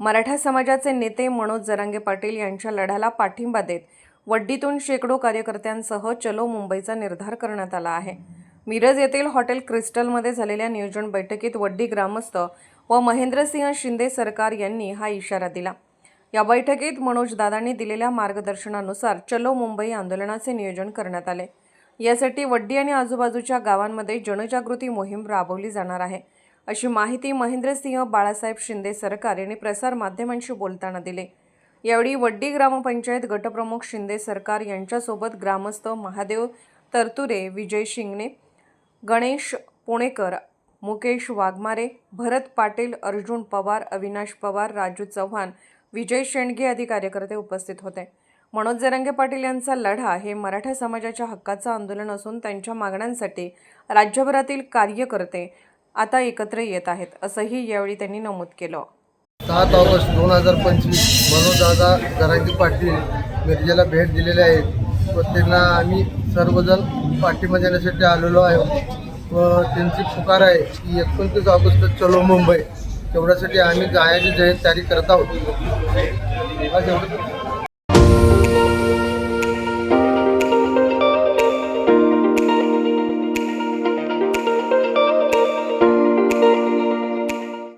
मराठा समाजाचे नेते मनोज जरांगे पाटील यांच्या लढ्याला पाठिंबा देत वड्डीतून शेकडो कार्यकर्त्यांसह चलो मुंबईचा निर्धार करण्यात आला आहे. मिरज येथील हॉटेल क्रिस्टलमध्ये झालेल्या नियोजन बैठकीत वड्डी ग्रामस्थ व महेंद्रसिंह शिंदे सरकार यांनी हा इशारा दिला. या बैठकीत मनोज दादांनी दिलेल्या मार्गदर्शनानुसार चलो मुंबई आंदोलनाचे नियोजन करण्यात आले. यासाठी वड्डी आणि आजूबाजूच्या गावांमध्ये जनजागृती मोहीम राबवली जाणार आहे. अशी माहिती महेंद्रसिंह बाळासाहेब शिंदे सरकार यांनी प्रसारमाध्यमांशी बोलताना दिली. यावेळी वड्डी ग्रामपंचायत गटप्रमुख शिंदे सरकार यांच्यासोबत ग्रामस्थ महादेव तरतुरे विजय शिंगणे गणेश पुणेकर मुकेश वाघमारे भरत पाटील अर्जुन पवार अविनाश पवार राजू चव्हाण विजय शेंडगे आदी कार्यकर्ते उपस्थित होते. मनोज जरंगे पाटील यांचा लढा हे मराठा समाजाच्या हक्काचं आंदोलन असून त्यांच्या मागण्यांसाठी राज्यभरातील कार्यकर्ते आता एकत्र येत आहेत असंही यावेळी त्यांनी नमूद केलं. सात ऑगस्ट दोन हजार पंचवीस मनोजदादा जरांगी पाटील मिरजेला भेट दिलेले आहेत. व त्यांना आम्ही सर्वजण पाठिंबा देण्यासाठी आलेलो आहे. व त्यांची पुकार आहे की एकोणतीस ऑगस्ट चलो मुंबई. तेवढ्यासाठी आम्ही जायची जयंत तयारी करत आहोत.